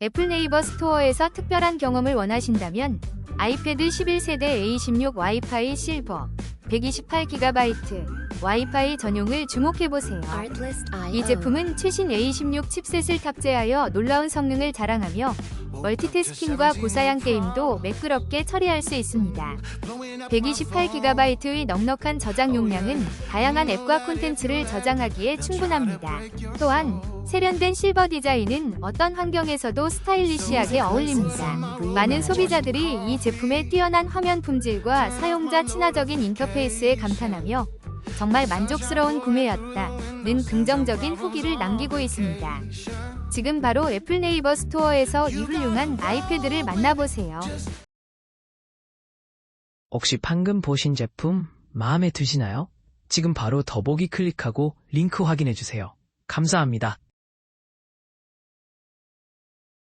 애플 네이버 스토어에서 특별한 경험을 원하신다면 아이패드 11세대 A16 와이파이 실버 128GB 와이파이 전용을 주목해보세요. 이 제품은 최신 A16 칩셋을 탑재하여 놀라운 성능을 자랑하며 멀티태스킹과 고사양 게임도 매끄럽게 처리할 수 있습니다. 128GB의 넉넉한 저장 용량은 다양한 앱과 콘텐츠를 저장하기에 충분합니다. 또한 세련된 실버 디자인은 어떤 환경에서도 스타일리시하게 어울립니다. 많은 소비자들이 이 제품의 뛰어난 화면 품질과 사용자 친화적인 인터페이스에 감탄하며 정말 만족스러운 구매였다 는 긍정적인 후기를 남기고 있습니다. 지금 바로 애플 네이버 스토어에서 이 훌륭한 아이패드를 만나보세요. 혹시 방금 보신 제품 마음에 드시나요? 지금 바로 더보기 클릭하고 링크 확인해주세요. 감사합니다.